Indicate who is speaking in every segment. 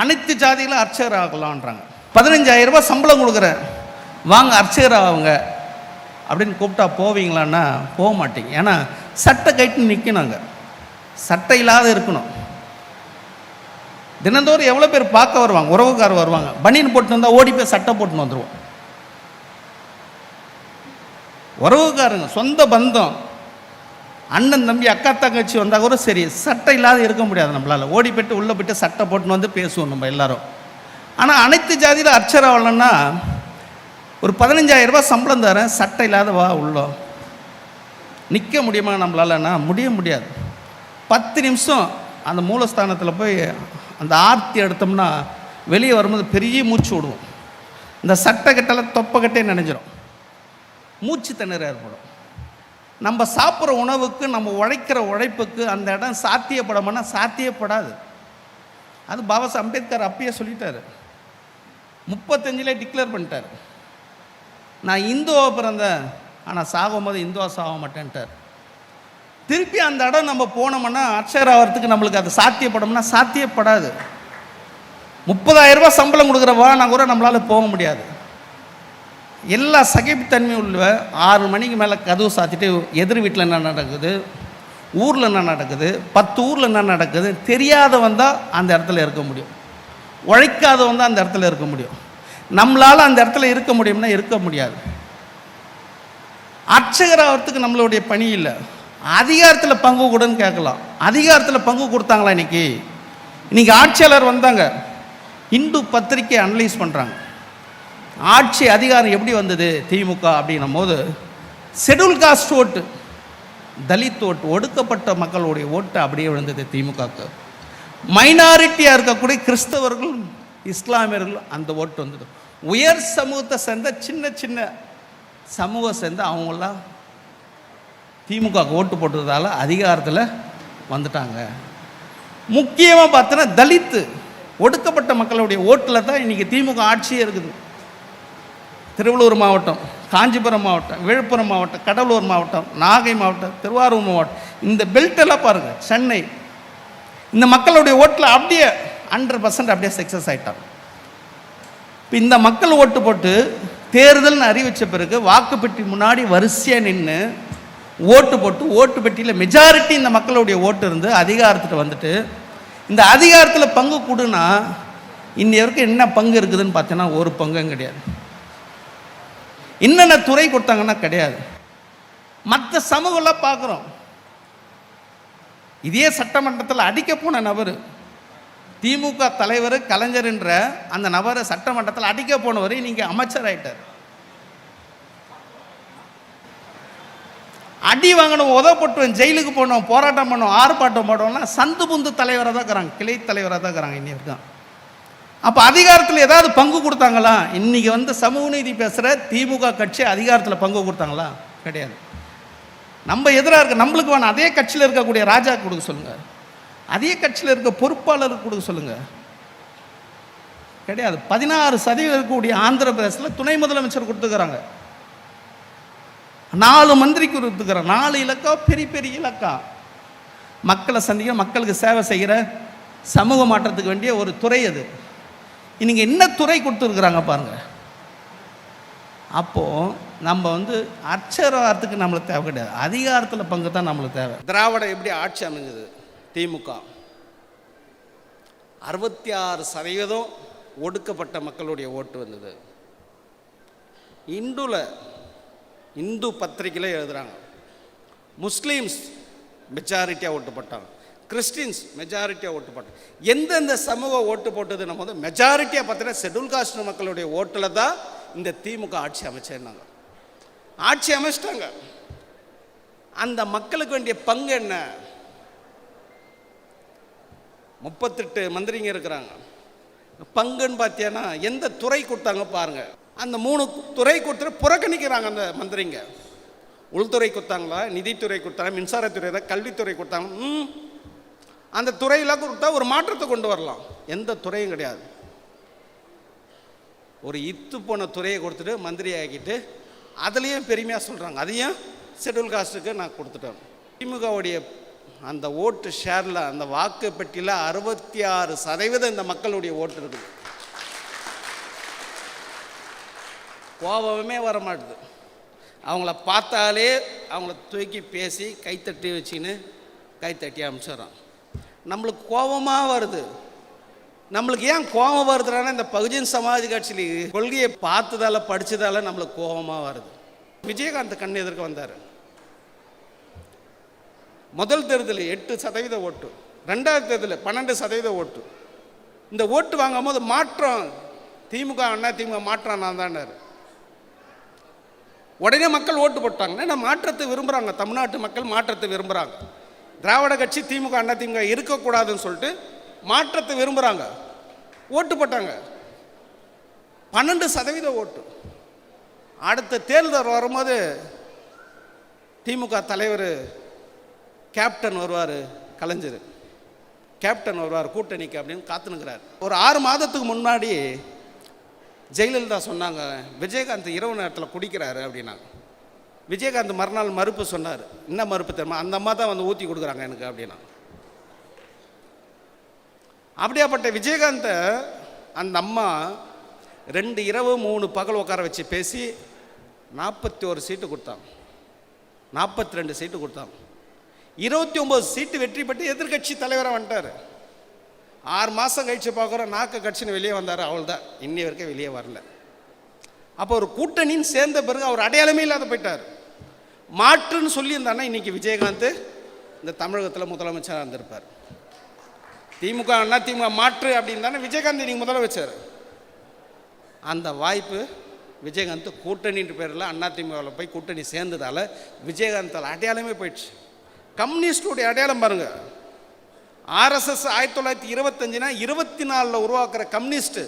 Speaker 1: அனைத்து ஜாதிகளும் அர்ச்சகர் ஆகலான்றாங்க பதினஞ்சாயிரம் ரூபாய் சம்பளம் கொடுக்குறேன் வாங்க அர்ச்சகர் ஆகுங்க அப்படின்னு கூப்பிட்டா போவீங்களான்னா போக மாட்டீங்க. ஏன்னா சட்டை கைட்டு நிற்கணுங்க சட்டை இல்லாத இருக்கணும். தினந்தோறும் எவ்வளோ பேர் பார்க்க வருவாங்க உறவுக்காரர் வருவாங்க. பனியன் போட்டு வந்தால் ஓடி போய் சட்டை போட்டுன்னு வந்துடுவோம் உறவுக்காரங்க சொந்த பந்தம். அண்ணன் தம்பி அக்கா தங்கச்சி வந்தால் கூட சரி சட்டை இல்லாத இருக்க முடியாது நம்மளால். ஓடி போயிட்டு உள்ளே போயிட்டு சட்டை போட்டுன்னு வந்து பேசுவோம் நம்ம எல்லாரும். ஆனால் அனைத்து ஜாதியில் அர்ச்சரை வரலன்னா ஒரு 15000 சம்பளம் தரேன் சட்டை இல்லாத வா உள்ளோ. நிற்க முடியுமா நம்மளாலன்னா? முடிய முடியாது. பத்து நிமிஷம் அந்த மூலஸ்தானத்தில் போய் அந்த ஆர்த்தி எடுத்தோம்னா வெளியே வரும்போது பெரிய மூச்சு விடுவோம். இந்த சட்டை கட்டெல்லாம் தொப்பை கட்டே நினைஞ்சிரும். மூச்சு திணற ஏற்படும். நம்ம சாப்பிட்ற உணவுக்கு நம்ம உழைக்கிற உழைப்புக்கு அந்த இடம் சாத்தியப்படமானா சாத்தியப்படாது. அது பாபா சாஹ் அம்பேத்கர் அப்பயே சொல்லிட்டாரு. முப்பத்தஞ்சில் டிக்ளேர் பண்ணிட்டார். நான் இந்துவாக பிறந்தேன் ஆனால் சாகும்போது இந்துவா சாக மாட்டேன்ட்டார் திருப்பி அந்த இடம் நம்ம போனோம்னா அக்ஷர் ஆகிறதுக்கு நம்மளுக்கு அது சாத்தியப்படும்னா சாத்தியப்படாது. முப்பதாயிரம் ரூபாய் சம்பளம் கொடுக்குறவா நான் கூட நம்மளால் போக முடியாது. எல்லா சகிப்புத்தன்மையும் உள்ள ஆறு மணிக்கு மேலே கதவு சாத்திட்டு எதிர் வீட்டில் என்ன நடக்குது? ஊரில் என்ன நடக்குது? பத்து ஊரில் என்ன நடக்குது? தெரியாதவன் தான் அந்த இடத்துல இருக்க முடியும். உழைக்காதவன் தான் அந்த இடத்துல இருக்க முடியும். நம்மளால் அந்த இடத்துல இருக்க முடியும்னா இருக்க முடியாது. அர்ச்சகர் நம்மளுடைய பணி இல்லை. அதிகாரத்தில் பங்கு கொடுன்னு கேட்கலாம். அதிகாரத்தில் பங்கு கொடுத்தாங்களா இன்னைக்கு? இன்னைக்கு ஆட்சியாளர் வந்தாங்க. இந்து பத்திரிக்கை அனலைஸ் பண்ணுறாங்க ஆட்சி அதிகாரம் எப்படி வந்தது திமுக அப்படின்னும் போது ஷெட்யூல் காஸ்ட் ஓட்டு தலித் ஓட்டு ஒடுக்கப்பட்ட மக்களுடைய ஓட்டு அப்படியே விழுந்தது திமுகவுக்கு மைனாரிட்டியாக இருக்கக்கூடிய கிறிஸ்தவர்கள் இஸ்லாமியர்கள் அந்த ஓட்டு வந்தது. உயர் சமூகத்தை சேர்ந்த சின்ன சின்ன சமூகம் சேர்ந்து அவங்களாம் திமுக ஓட்டு போட்டதால் அதிகாரத்தில் வந்துட்டாங்க. முக்கியமாக பார்த்தோன்னா தலித்து ஒடுக்கப்பட்ட மக்களுடைய ஓட்டில் தான் இன்றைக்கி திமுக ஆட்சியே இருக்குது. திருவள்ளூர் மாவட்டம் காஞ்சிபுரம் மாவட்டம் விழுப்புரம் மாவட்டம் கடலூர் மாவட்டம் நாகை மாவட்டம் திருவாரூர் மாவட்டம். இந்த பெல்ட் எல்லாம் பாருங்கள் சென்னை. இந்த மக்களுடைய ஓட்டில் அப்படியே ஹண்ட்ரட் பர்சன்ட் அப்படியே சக்ஸஸ் ஆயிட்டாங்க. இப்போ இந்த மக்கள் ஓட்டு போட்டு தேர்தல்னு அறிவித்த பிறகு வாக்குப்பெட்டி முன்னாடி வரிசையாக நின்று ஓட்டு போட்டு ஓட்டு பெட்டியில் மெஜாரிட்டி இந்த மக்களுடைய ஓட்டு இருந்து அதிகாரத்துக்கு வந்துட்டு இந்த அதிகாரத்தில் பங்கு கொடுனா இன்னி வரைக்கும் என்ன பங்கு இருக்குதுன்னு பார்த்தீங்கன்னா ஒரு பங்கும் கிடையாது. என்னென்ன துறை கொடுத்தாங்கன்னா கிடையாது. மற்ற சமூகம்லாம் பார்க்குறோம். இதே சட்டமன்றத்தில் அடிக்க போன நபர் திமுக தலைவர் கலைஞர் என்ற அந்த நபரை சட்டமன்றத்தில் அடிக்க போனவர் நீங்கள் அமைச்சர் ஆயிட்டார். அடி வாங்கணும் உதப்பட்டுவன் ஜெயிலுக்கு போனோம் போராட்டம் பண்ணோம் ஆர்ப்பாட்டம் பண்ணோம்னா சந்து புந்து தலைவராக தான் இருக்கிறாங்க கிளை தலைவராக தான் இருக்கிறாங்க இன்னி தான் அப்போ அதிகாரத்தில் ஏதாவது பங்கு கொடுத்தாங்களா? இன்னைக்கு வந்து சமூக நீதி பேசுகிற திமுக கட்சி அதிகாரத்தில் பங்கு கொடுத்தாங்களா? கிடையாது. நம்ம எதிராக இருக்க நம்மளுக்கு வேணும். அதே கட்சியில் இருக்கக்கூடிய ராஜா கொடுக்க சொல்லுங்கள் அதே கட்சியில் இருக்க பொறுப்பாளருக்கு கொடுக்க சொல்லுங்கள் கிடையாது. பதினாறு சதவீதம் இருக்கக்கூடிய ஆந்திர பிரதேசத்தில் துணை முதலமைச்சர் கொடுத்துக்கிறாங்க. நாலு மந்திரி கொடுத்துக்கிறாங்க நாலு இலக்கம் பெரிய பெரிய இலக்கா. மக்களை சந்திக்க மக்களுக்கு சேவை செய்கிற சமூக மாற்றத்துக்கு வேண்டிய ஒரு துறை அது. இன்னைக்கு என்ன துறை கொடுத்துருக்குறாங்க பாருங்க. அப்போது நம்ம வந்து அர்ச்சரவாரத்துக்கு நம்மளுக்கு தேவை கிடையாது. அதிகாரத்தில் பங்கு தான் நம்மளுக்கு தேவை. திராவிட எப்படி ஆட்சி அமைஞ்சது? திமுக. அறுபத்தி ஆறு சதவீதம் ஒடுக்கப்பட்ட மக்களுடைய ஓட்டு வந்தது. இந்துல இந்து பத்திரிகையில் எழுதுகிறாங்க முஸ்லீம்ஸ் மெஜாரிட்டியாக ஓட்டுப்பட்டாங்க கிறிஸ்டின்ஸ் மெஜாரிட்டியாக ஓட்டு போட்டது. எந்தெந்த சமூகம் ஓட்டு போட்டது நம்ம வந்து மெஜாரிட்டியாக பார்த்தீங்கன்னா ஷெட்யூல் காஸ்ட் மக்களுடைய ஓட்டில் தான் இந்த திமுக ஆட்சி அமைச்சேன்னாங்க ஆட்சி அமைச்சிட்டாங்க. அந்த மக்களுக்கு வேண்டிய பங்கு என்ன? முப்பத்தெட்டு மந்திரிங்க இருக்கிறாங்க. பங்குன்னு பார்த்தீங்கன்னா எந்த துறை கொடுத்தாங்க பாருங்கள் அந்த மூணு துறை கொடுத்துட்டு புறக்கணிக்கிறாங்க அந்த மந்திரிங்க. உள்துறை கொடுத்தாங்களா? நிதித்துறை கொடுத்தாங்க மின்சாரத்துறை தான்? கல்வித்துறை கொடுத்தாங்க அந்த துறையெல்லாம் கொடுத்தா ஒரு மாற்றத்தை கொண்டு வரலாம். எந்த துறையும் கிடையாது. ஒரு இத்து போன துறையை கொடுத்துட்டு மந்திரி ஆக்கிட்டு அதுலேயும் பெருமையாக சொல்கிறாங்க அதையும் ஷெட்யூல் காஸ்ட்டுக்கு நான் கொடுத்துட்டேன். திமுகவுடைய அந்த ஓட்டு ஷேரில் அந்த வாக்கு பெட்டியில் அறுபத்தி ஆறு சதவீதம் இந்த மக்களுடைய ஓட்டு இருக்குது கோபமே வர மாட்டுது. அவங்கள பார்த்தாலே அவங்கள தூக்கி பேசி கைத்தட்டி வச்சுன்னு கைத்தட்டி அனுப்பிச்சிடறோம் நம்மளுக்கு கோபமாக வருது. நம்மளுக்கு ஏன் கோபம் வருதுன்னா இந்த பகுஜன் சமாஜ் கட்சியில் கொள்கையை பார்த்ததால படித்ததால நம்மளுக்கு கோபமாக வருது. விஜயகாந்த் கண் எதிர்க்க வந்தார். முதல் தேர்தலில் எட்டு சதவீத ஓட்டு ரெண்டாவது தேர்தலில் பன்னெண்டு சதவீத ஓட்டு. இந்த ஓட்டு வாங்கும் போது மாற்றம் திமுக அண்ணா திமுக மாற்றம் நான் தானார். உடனே மக்கள் ஓட்டு போட்டாங்க. ஏன்னா மாற்றத்தை விரும்புகிறாங்க தமிழ்நாட்டு மக்கள் மாற்றத்தை விரும்புகிறாங்க திராவிட கட்சி திமுக அண்ணா திமுக இருக்கக்கூடாதுன்னு சொல்லிட்டு மாற்றத்தை விரும்புகிறாங்க ஓட்டு போட்டாங்க. பன்னெண்டு சதவீத ஓட்டு. அடுத்த தேர்தல் வரும்போது திமுக தலைவர் கேப்டன் வருவார் கலைஞர். கேப்டன் வருவார் கூட்டணிக்கு அப்படின்னு காத்துனுக்கிறார் ஒரு ஆறு மாதத்துக்கு முன்னாடி ஜெயலலிதா சொன்னாங்க விஜயகாந்த் இரவு நேரத்தில் குடிக்கிறாரு அப்படின்னாங்க. விஜயகாந்த் மறுநாள் மறுப்பு சொன்னார். என்ன மறுப்பு தெரியுமா? அந்த அம்மா தான் வந்து ஊற்றி கொடுக்குறாங்க எனக்கு அப்படின்னா. அப்படியாப்பட்ட விஜயகாந்தை அந்த அம்மா ரெண்டு இரவு மூணு பகல் உட்கார வச்சு பேசி நாற்பத்தி ஒரு சீட்டு கொடுத்தான். நாற்பத்தி ரெண்டு சீட்டு கொடுத்தான். இருபத்தி ஒம்பது சீட்டு வெற்றி பெற்று எதிர்கட்சி தலைவராக வந்துட்டார். ஆறு மாதம் கழித்து பார்க்குறோம் நாக்கு கட்சின்னு வெளியே வந்தார் அவள் தான் இன்னி வரைக்கும் வெளியே வரல. அப்போ ஒரு கூட்டணின்னு சேர்ந்த பிறகு அவர் அடையாளமே இல்லாத போயிட்டார். மாற்றுன்னு சொல்லியிருந்தானா இன்னைக்கு விஜயகாந்த் இந்த தமிழகத்தில் முதலமைச்சராக இருந்திருப்பார். திமுக அண்ணா திமுக மாற்று அப்படின்னு தானே விஜயகாந்த் நீங்கள் முதலமைச்சர் அந்த வாய்ப்பு விஜயகாந்த் கூட்டணின்ற பேரில் அண்ணா திமுகவில் போய் கூட்டணி சேர்ந்ததால் விஜயகாந்தால் அடையாளமே போயிடுச்சு. கம்யூனிஸ்டுடைய அடையாளம் பாருங்கள் ஆர்எஸ்எஸ் ஆயிரத்தி தொள்ளாயிரத்தி இருபத்தஞ்சுனா இருபத்தி நாலில் உருவாக்குற கம்யூனிஸ்ட்டு.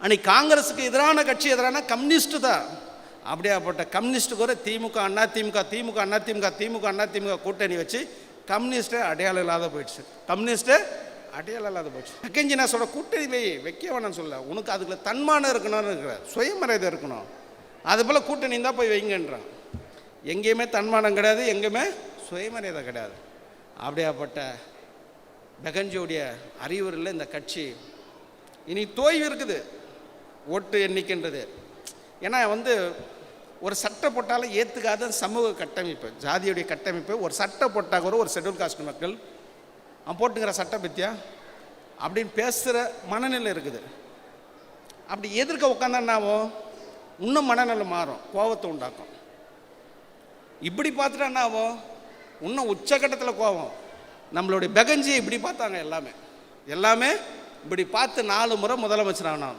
Speaker 1: அன்னைக்கு காங்கிரஸுக்கு எதிரான கட்சி எதிரான கம்யூனிஸ்ட்டு தான். அப்படியாப்பட்ட கம்யூனிஸ்ட் கூட திமுக அண்ணா திமுக திமுக அண்ணா திமுக திமுக அண்ணா திமுக கூட்டணி வச்சு கம்யூனிஸ்ட்டு அடையாளம் இல்லாத போயிடுச்சு. கம்யூனிஸ்ட்டு அடையாளம் இல்லாத போயிடுச்சு. மக்கஞ்சி நான் சொல்ல கூட்டணி வை வைக்க வேணாம்னு சொல்ல உனக்கு அதுக்குள்ள தன்மானம் இருக்கணும்னு இருக்கிற சுயமரியாதை இருக்கணும். அது போல் கூட்டணி தான் போய் வைங்கன்றான். எங்கேயுமே தன்மானம் கிடையாது எங்கேயுமே சுயமரியாதை கிடையாது. அப்படியாப்பட்ட பெகஞ்சியோடைய அறிவுரையில் இந்த கட்சி இனி தோய்வு இருக்குது. ஓட்டு எண்ணிக்கின்றது. ஏன்னா வந்து ஒரு சட்டை போட்டாலும் ஏற்றுக்காத சமூக கட்டமைப்பு ஜாதியுடைய கட்டமைப்பு. ஒரு சட்டை போட்டால் கூட ஒரு ஷெட்யூல் காஸ்ட் மக்கள் அவன் போட்டுக்கிற சட்டை பற்றியா அப்படின்னு பேசுகிற மனநிலை இருக்குது. அப்படி எதிர்க்க உட்காந்தான்னாவோ இன்னும் மனநிலை மாறும் கோபத்தை உண்டாக்கும். இப்படி பார்த்துட்டா என்ன இன்னும் உச்சக்கட்டத்தில் கோபம் நம்மளுடைய பெகஞ்சியை இப்படி பார்த்தாங்க எல்லாமே. எல்லாமே இப்படி பார்த்து நாலு முறை முதலமைச்சர் ஆனான்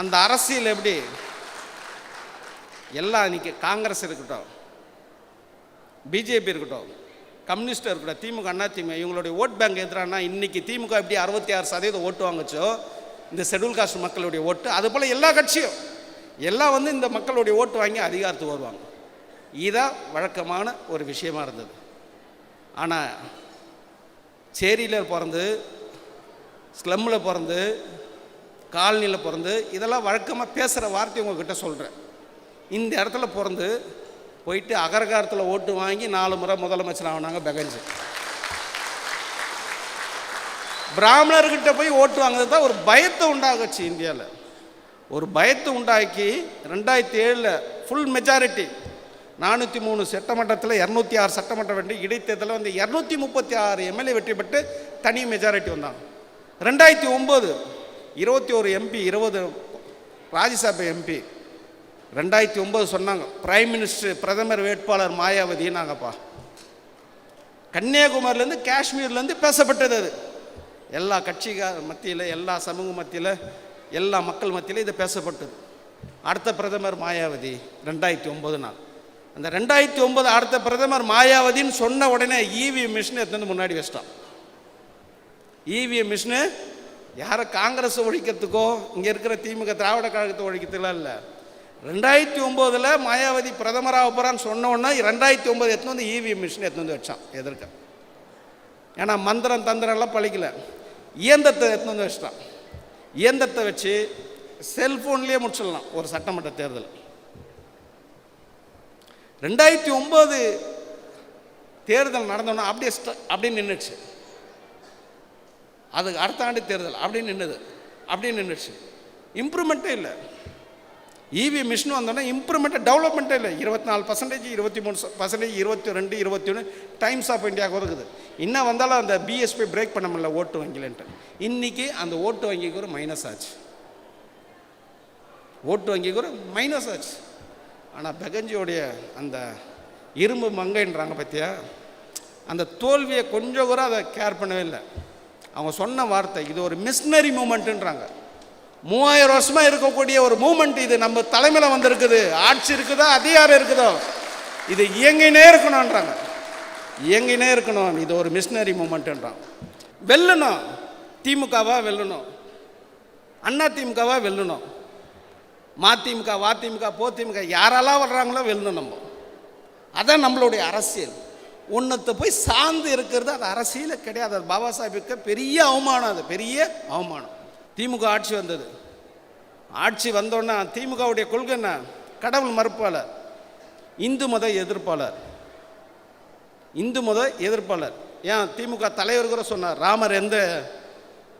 Speaker 1: அந்த அரசியல் எப்படி? எல்லாம் இன்றைக்கி காங்கிரஸ் இருக்கட்டும் பிஜேபி இருக்கட்டும் கம்யூனிஸ்ட் இருக்கட்டும் திமுக அண்ணா திமுக இவங்களுடைய ஓட் பேங்க் எதிரானா இன்றைக்கி திமுக எப்படி அறுபத்தி ஆறு சதவீதம் ஓட்டு வாங்குச்சோ இந்த ஷெட்யூல் காஸ்ட் மக்களுடைய ஓட்டு அது போல் எல்லா கட்சியும் எல்லாம் வந்து இந்த மக்களுடைய ஓட்டு வாங்கி அதிகாரத்துக்கு வருவாங்க. இதான் வழக்கமான ஒரு விஷயமா இருந்தது. ஆனால் சேரியில் பிறந்து ஸ்லம்மில் பிறந்து காலனியில் பிறந்து இதெல்லாம் வழக்கமாக பேசுகிற வார்த்தை உங்ககிட்ட சொல்கிறேன் இந்த இடத்துல பிறந்து போயிட்டு அகரகாரத்தில் ஓட்டு வாங்கி நாலு முறை முதலமைச்சர் ஆகினாங்க பெகஞ்சு பிராமணர்கிட்ட போய் ஓட்டு வாங்குறது தான் ஒரு பயத்தை உண்டாகுச்சு இந்தியாவில் ஒரு பயத்தை உண்டாக்கி ரெண்டாயிரத்தி ஏழில் ஃபுல் மெஜாரிட்டி நானூற்றி மூணு சட்டமன்றத்தில் இரநூத்தி ஆறு சட்டமன்றம் வெற்றி இடைத்தேர்தலில் வந்து இரநூத்தி முப்பத்தி ஆறு எம்எல்ஏ வெற்றி பெற்று தனி மெஜாரிட்டி வந்தாங்க. ரெண்டாயிரத்தி ஒம்பது இருபத்தி ஒரு எம்பி இருபது ராஜ்யசபா எம்பி ரெண்டாயிரத்தி ஒம்பது சொன்னாங்க. பிரைம் மினிஸ்டர் பிரதமர் வேட்பாளர் மாயாவதினாங்கப்பா. கன்னியாகுமரிலேருந்து காஷ்மீர்லேருந்து பேசப்பட்டது அது. எல்லா கட்சிக மத்தியில் எல்லா சமூக மத்தியில் எல்லா மக்கள் மத்தியில் இது பேசப்பட்டது. அடுத்த பிரதமர் மாயாவதி ரெண்டாயிரத்தி ஒம்பது நாள். அந்த ரெண்டாயிரத்தி ஒம்பது அடுத்த பிரதமர் மாயாவதின்னு சொன்ன உடனே இவிஎம் மிஷினை எடுத்து வந்து முன்னாடி வச்சிட்டான். இவிஎம் மிஷினு யாரை காங்கிரஸ் ஒழிக்கிறதுக்கோ இங்கே இருக்கிற திமுக திராவிட கழகத்தை ஒழிக்கிறதுலாம் இல்லை. ரெண்டாயிரத்தி ஒம்போதில் மாயாவதி பிரதமராக போகிறான்னு சொன்னோன்னா ரெண்டாயிரத்தி ஒம்பது எடுத்துன்னு வந்து இவிஎம் மிஷின் எடுத்து வந்து வச்சான் எதிர்க்க. ஏன்னா மந்திரம் தந்திரம்லாம் பழிக்கல. இயந்திரத்தை எடுத்துன்னு வந்து வச்சிட்டான். இயந்திரத்தை வச்சு செல்ஃபோன்லேயே முடிச்சிடலாம் ஒரு சட்டமன்ற தேர்தல். ரெண்டாயிரத்தி ஒம்பது தேர்தல் நடந்தோன்னா அப்படியே அப்படின்னு அப்படியே நின்றுச்சு அதுக்கு அடுத்த ஆண்டு தேர்தல் அப்படியே நின்றுது அப்படியே நின்றுச்சு இம்ப்ரூவ்மெண்ட்டே இல்லை. இவி மிஷின் வந்தோடனே இம்ப்ரூவ்மெண்ட்டு டெவலப்மெண்ட்டே இல்லை. இருபத்தி நாலு பர்சன்டேஜ் இருபத்தி மூணு பர்சன்டேஜ் இருபத்தி ரெண்டு இருபத்தி ஒன்று டைம்ஸ் ஆஃப் இந்தியாவுக்கு இருக்குது இன்னும் வந்தாலும் அந்த பிஎஸ்பி பிரேக் பண்ண முடியல ஓட்டு வங்கிலன்ட்டு. இன்றைக்கி அந்த ஓட்டு வங்கிக்கு ஒரு மைனஸ் ஆச்சு. ஓட்டு வங்கிக்கு ஒரு மைனஸ் ஆச்சு. ஆனால் பெகஞ்சியோடைய அந்த இரும்பு மங்கைன்றாங்க பற்றியா அந்த தோல்வியை கொஞ்சம் கூட அதை கேர் பண்ணவே இல்லை. அவங்க சொன்ன வார்த்தை இது ஒரு மிஷினரி மூமெண்ட்டுன்றாங்க மூவாயிரம் வருஷமா இருக்கக்கூடிய ஒரு மூமெண்ட் இது. நம்ம தலைமையில் வந்திருக்குது. ஆட்சி இருக்குதோ? அதிகாரம் இருக்குதோ? இது இயங்கினே இருக்கணுன்றாங்க இயங்கினே இருக்கணும். இது ஒரு மிஷினரி மூமெண்ட்ன்றான் வெல்லணும். திமுகவா வெல்லணும். அண்ணா திமுகவா வெல்லணும். மதிமுக வதிமுக போதிமுக யாரெல்லாம் வர்றாங்களோ வெல்லணும் நம்ம. அதான் நம்மளுடைய அரசியல். ஒன்றத்தை போய் சார்ந்து இருக்கிறது அது அரசியலே கிடையாது. அது பாபா சாஹிப்புக்கு பெரிய அவமானம் அது. பெரிய அவமானம். திமுக ஆட்சி வந்தது. ஆட்சி வந்தோன்னா திமுகவுடைய கொள்கை என்ன? கடவுள் மறுப்பாளர் இந்து மத எதிர்ப்பாளர். இந்து மத எதிர்ப்பாளர். ஏன்? திமுக தலைவர் கூட சொன்னார் ராமர் எந்த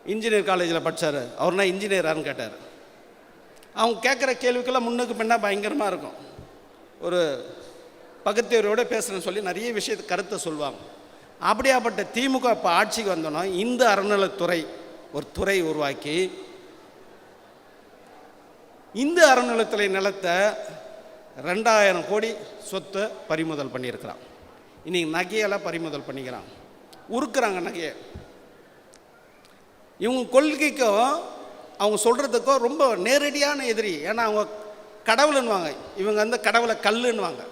Speaker 1: இன்ஜினியர் காலேஜில் படித்தார் அவர்னா இன்ஜினியரான்னு கேட்டார். அவங்க கேட்குற கேள்விக்கெல்லாம் முன்னுக்கு பின்னா பயங்கரமாக இருக்கும். ஒரு பக்கத்தியரோட பேசுகிறேன்னு சொல்லி நிறைய விஷயத்து கருத்தை சொல்லுவாங்க. அப்படியாப்பட்ட திமுக இப்போ ஆட்சிக்கு வந்தோன்னா இந்து அறநிலைத்துறை ஒரு துறை உருவாக்கி இந்து அறநிலைத்துறை நிலத்தை ரெண்டாயிரம் கோடி சொத்தை பறிமுதல் பண்ணியிருக்கிறான். இன்னைக்கு நகையெல்லாம் பறிமுதல் பண்ணிக்கிறான். உருக்குறாங்க நகையை. இவங்க கொள்கைக்கும் அவங்க சொல்கிறதுக்கும் ரொம்ப நேரடியான எதிரி. ஏன்னா அவங்க கடவுளுன்னுவாங்க. இவங்க வந்து கடவுளை கல்லுன்னுவாங்க.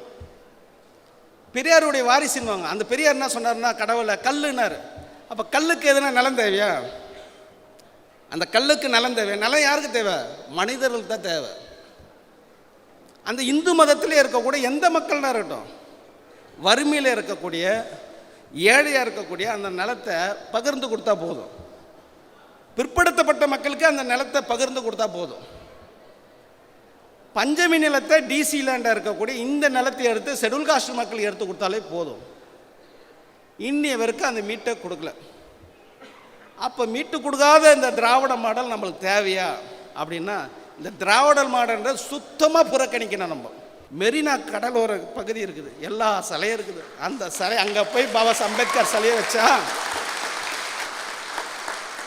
Speaker 1: பெரியாருடைய வாரிசுன்னுவாங்க. அந்த பெரியார் என்ன சொன்னார்னா கடவுளை கல்லுன்னார். அப்போ கல்லுக்கு எதுனா நிலம் தேவையா? அந்த கல்லுக்கு நலம் தேவை. நிலம் யாருக்கு தேவை? மனிதர்களுக்கு தான் தேவை. அந்த இந்து மதத்திலே இருக்கக்கூடிய எந்த மக்கள்னா இருக்கட்டும் வறுமையில் இருக்கக்கூடிய ஏழையாக இருக்கக்கூடிய அந்த நிலத்தை பகிர்ந்து கொடுத்தா போதும். பிற்படுத்தப்பட்ட மக்களுக்கு அந்த நிலத்தை பகிர்ந்து கொடுத்தா போதும். பஞ்சமி நிலத்தை டிசி லேண்டாக இருக்கக்கூடிய இந்த நிலத்தை எடுத்து ஷெடியூல் காஸ்ட் மக்கள் எடுத்து கொடுத்தாலே போதும். இன்னிய வரைக்கும் அந்த மீட்டை கொடுக்கல. அப்போ மீட்டு கொடுக்காத இந்த திராவிட மாடல் நம்மளுக்கு தேவையா? அப்படின்னா இந்த திராவிட மாடல்ன்ற சுத்தமாக புறக்கணிக்கணும் நம்ம. மெரினா கடலோர பகுதி இருக்குது. எல்லா சிலையும் இருக்குது. அந்த சிலை அங்கே போய் பாபா அம்பேத்கர் சிலையை வச்சா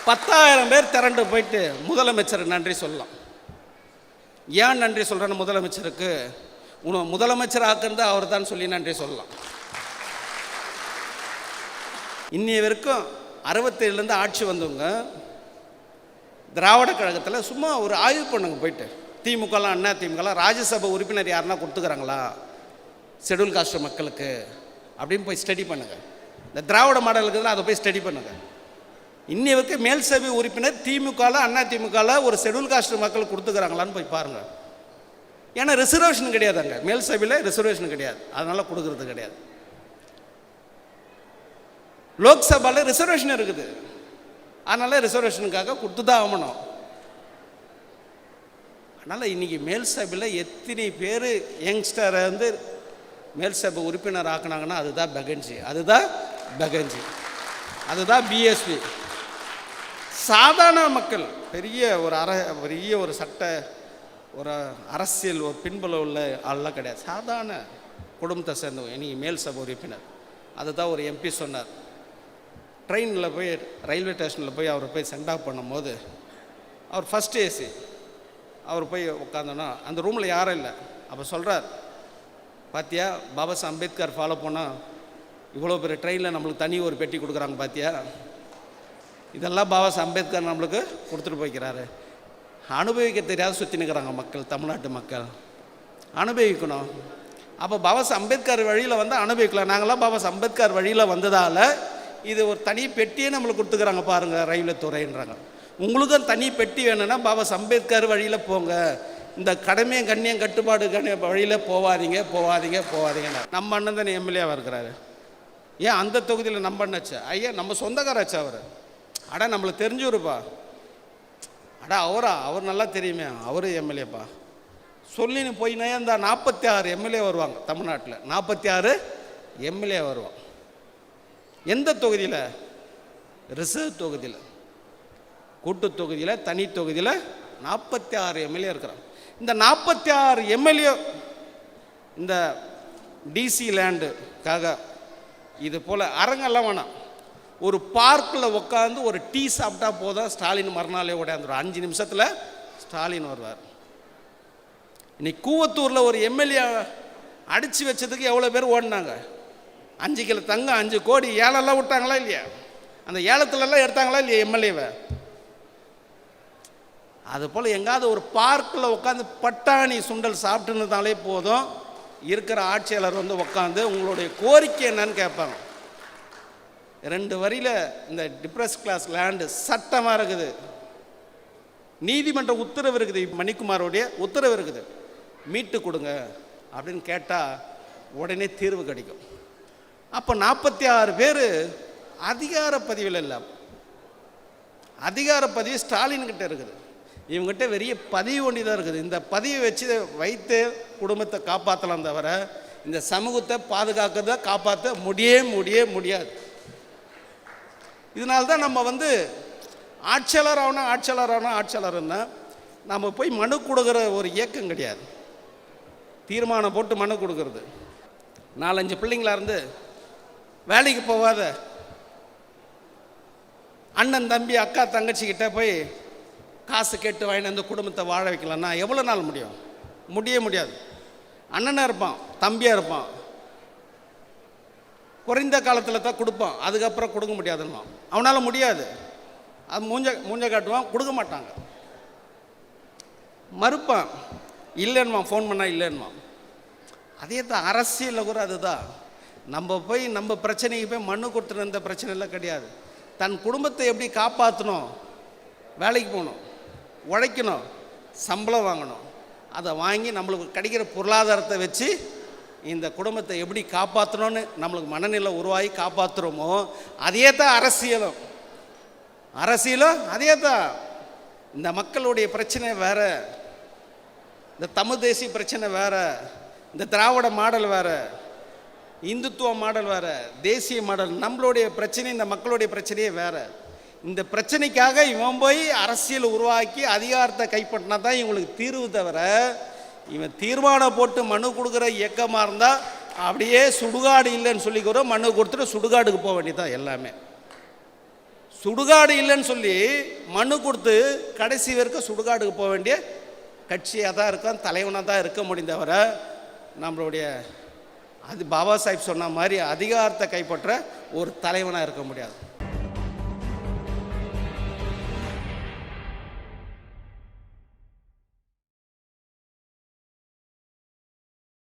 Speaker 1: பத்தாயிரம் பேர் திரண்டு போயிட்டு முதலமைச்சருக்கு நன்றி சொல்லலாம். ஏன் நன்றி சொல்கிறேன்னு முதலமைச்சருக்கு? உன முதலமைச்சர் ஆக்குறது அவர் தான் சொல்லி நன்றி சொல்லலாம். இன்னைய வரைக்கும் அறுபத்தேழுலேருந்து ஆட்சி வந்தவங்க திராவிட கழகத்தில் சும்மா ஒரு ஆய்வு பண்ணுங்க போயிட்டு. திமுகலாம் அண்ணா திமுகலாம் ராஜ்யசபா உறுப்பினர் யாருன்னா கொடுத்துக்கிறாங்களா? ஷெடியூல் காஸ்ட் மக்களுக்கு அப்படின்னு போய் ஸ்டடி பண்ணுங்கள் இந்த திராவிட மாடலுக்கு அதை போய் ஸ்டடி பண்ணுங்கள் இன்னி வரைக்கும் மேல் சபை உறுப்பினர் திமுகவில் அண்ணா திமுகவில் ஒரு ஷெடியூல் காஸ்ட் மக்கள் கொடுத்துக்கிறாங்களான்னு போய் பாருங்கள் ஏன்னா ரிசர்வேஷன் கிடையாது அங்கே மேல் சபையில் ரிசர்வேஷன் கிடையாது. அதனால் கொடுக்கறது கிடையாது. லோக்சபாவில் ரிசர்வேஷன் இருக்குது. அதனால் ரிசர்வேஷனுக்காக கொடுத்து தான் ஆகணும். அதனால் இன்றைக்கி மேல் சபையில் எத்தனை பேர் யங்ஸ்டரை வந்து மேல் சபை உறுப்பினர் ஆக்குனாங்கன்னா அதுதான் பெகன்ஜி. அதுதான் பெகன்ஜி. அதுதான் பிஎஸ்பி சாதாரண மக்கள் பெரிய ஒரு அர பெரிய ஒரு சட்ட ஒரு அரசியல் ஒரு பின்புல உள்ள ஆள்லாம் கிடையாது. சாதாரண குடும்பத்தை சேர்ந்தவங்க இன்றைக்கி மேல் சபை உறுப்பினர். அதுதான் ஒரு எம்பி சொன்னார். ட்ரெயினில் போய் ரயில்வே ஸ்டேஷனில் போய் அவர் போய் சென்ட் ஆஃப் பண்ணும்போது அவர் ஃபஸ்ட் ஏசி அவர் போய் உட்காந்தோன்னா அந்த ரூமில் யாரும் இல்லை. அப்போ சொல்கிறார் பாத்தியா பாபா சாஹ் அம்பேத்கர் ஃபாலோ பண்ணால் இவ்வளோ பெரிய ட்ரெயினில் நம்மளுக்கு தனி ஒரு பெட்டி கொடுக்குறாங்க பாத்தியா? இதெல்லாம் பாபா சாஹ் அம்பேத்கர் நம்மளுக்கு கொடுத்துட்டு போய்க்கிறாரு. அனுபவிக்க தெரியாத சுற்றி நிற்கிறாங்க மக்கள் தமிழ்நாட்டு மக்கள். அனுபவிக்கணும். அப்போ பாபா சாஹ் அம்பேத்கர் வழியில் வந்து அனுபவிக்கலாம் நாங்களாம் பாபா சாஹ் அம்பேத்கர் வழியில் வந்ததால் இது ஒரு தனி பெட்டியே நம்மளுக்கு கொடுத்துக்கிறாங்க பாருங்கள் ரயில்வே துறைன்றாங்க. உங்களுக்கும் தனி பெட்டி வேணும்னா பாபா சாஹ் அம்பேத்கர் வழியில் போங்க. இந்த கடமையும் கண்ணியம் கட்டுப்பாடு கண்ணிய வழியில் போவாதீங்க போவாதீங்க போவாதீங்க. நம்ம அண்ணன் தானே எம்எல்ஏவாக இருக்கிறாரு. ஏன் அந்த தொகுதியில் நம்ம அண்ணாச்சு ஐயா நம்ம சொந்தக்காராச்சு அவர்? அடா நம்மளை தெரிஞ்சுருப்பா அடா அவரா? அவர் நல்லா தெரியுமே. அவர் எம்எல்ஏப்பா சொல்லின்னு போயினே இந்த நாற்பத்தி ஆறு எம்எல்ஏ வருவாங்க தமிழ்நாட்டில். நாற்பத்தி ஆறு எம்எல்ஏ வருவான் எந்த தொகுதியில்? ரிசர்வ் தொகுதியில். கூட்டு தொகுதியில் தனி தொகுதியில் நாற்பத்தி ஆறு எம்எல்ஏ இருக்கிறாங்க. இந்த நாற்பத்தி ஆறு எம்எல்ஏ இந்த டிசி லேண்டுக்காக இது போல் அரங்கெல்லாம் வேணாம். ஒரு பார்க்கில் உட்காந்து ஒரு டீ சாப்பிட்டா போதும். ஸ்டாலின் மறுநாளே ஓடையாந்துடும் அஞ்சு நிமிஷத்தில் ஸ்டாலின் வருவார். இன்னைக்கு கூவத்தூரில் ஒரு எம்எல்ஏ அடித்து வச்சதுக்கு எவ்வளோ பேர் ஓடினாங்க? அஞ்சு கிலோ தங்கம் அஞ்சு கோடி ஏலெல்லாம் விட்டாங்களா இல்லையா? அந்த ஏலத்துலலாம் எடுத்தாங்களா இல்லையா எம்எல்ஏவை? அது போல் எங்காவது ஒரு பார்க்கில் உட்காந்து பட்டாணி சுண்டல் சாப்பிட்டுருந்தாலே போதும். இருக்கிற ஆட்சியாளர் வந்து உட்காந்து உங்களுடைய கோரிக்கை என்னன்னு கேட்பாங்க. ரெண்டு வரியில் இந்த டிப்ரஸ் கிளாஸ் லேண்டு சட்டமாக இருக்குது. நீதிமன்ற உத்தரவு இருக்குது மணிக்குமாரோடைய உத்தரவு இருக்குது. மீட்டு கொடுங்க அப்படின்னு கேட்டால் உடனே தீர்வு கிடைக்கும். அப்போ நாற்பத்தி ஆறு பேர் அதிகார பதிவில் இல்லை. அதிகார பதிவு ஸ்டாலின் கிட்டே இருக்குது. இவங்ககிட்ட பெரிய பதிவு ஒண்டி தான் இருக்குது. இந்த பதிவை வச்சு வைத்து குடும்பத்தை காப்பாற்றலாம் தவிர இந்த சமூகத்தை பாதுகாக்கிறத காப்பாற்ற முடியே முடியே முடியாது. இதனால தான் நம்ம வந்து ஆட்சியாளர் ஆகணும் ஆட்சியாளர் ஆகணும் ஆட்சியாளர்னா நம்ம போய் மனு கொடுக்குற ஒரு இயக்கம் கிடையாது. தீர்மானம் போட்டு மனு கொடுக்கறது. நாலஞ்சு பிள்ளைங்களா இருந்து வேலைக்கு போகாத அண்ணன் தம்பி அக்கா தங்கச்சிக்கிட்ட போய் காசு கேட்டு வாங்கிட்டு வந்து குடும்பத்தை வாழ வைக்கலன்னா எவ்வளோ நாள் முடியும்? முடிய முடியாது. அண்ணனாக இருப்பான் தம்பியாக இருப்பான். குறைந்த காலத்தில் தான் கொடுப்பான். அதுக்கப்புறம் கொடுக்க முடியாதுன்னு அவனால் முடியாது. அது மூஞ்ச மூஞ்ச காட்டுவான் கொடுக்க மாட்டாங்க. மறுப்பான் இல்லைன்னுவான் ஃபோன் பண்ணால் இல்லைன்னுவான். அதே தான் அரசியலில் கூட அதுதான். நம்ம போய் நம்ம பிரச்சனைக்கு போய் மண்ணு கொடுத்துட்டு இருந்த பிரச்சனையெல்லாம் கிடையாது. தன் குடும்பத்தை எப்படி காப்பாற்றணும் வேலைக்கு போகணும். உழைக்கணும். சம்பளம் வாங்கணும். அதை வாங்கி நம்மளுக்கு கிடைக்கிற பொருளாதாரத்தை வச்சு இந்த குடும்பத்தை எப்படி காப்பாற்றணும்னு நம்மளுக்கு மனநிலை உருவாகி காப்பாற்றுறோமோ அதே தான் அரசியலும். அரசியலும் அதே தான் இந்த மக்களுடைய பிரச்சனை வேற. இந்த தமிழ் தேசிய பிரச்சனை வேறு. இந்த திராவிட மாடல் வேறு. இந்துத்துவ மாடல் வேறு தேசிய மாடல். நம்மளுடைய பிரச்சனை இந்த மக்களுடைய பிரச்சனையே வேற. இந்த பிரச்சனைக்காக இவன் போய் அரசியல் உருவாக்கி அதிகாரத்தை கைப்பற்றினா தான் இவங்களுக்கு தீர்வு தவிர இவன் தீர்மானம் போட்டு மனு கொடுக்குற இயக்கமாக இருந்தால் அப்படியே சுடுகாடு இல்லைன்னு சொல்லிக்கிறோம். மனு கொடுத்துட்டு சுடுகாடுக்கு போக வேண்டியதான் எல்லாமே. சுடுகாடு இல்லைன்னு சொல்லி மனு கொடுத்து கடைசி வரைக்கும் சுடுகாடுக்கு போக வேண்டிய கட்சியாக தான் இருக்கும் தலைவனாக தான் இருக்க முடியும் தவிர நம்மளுடைய அது பாபா சாஹிப் சொன்ன மாதிரி அதிகாரத்தை கைப்பற்ற ஒரு தலைவனாக இருக்க முடியாது.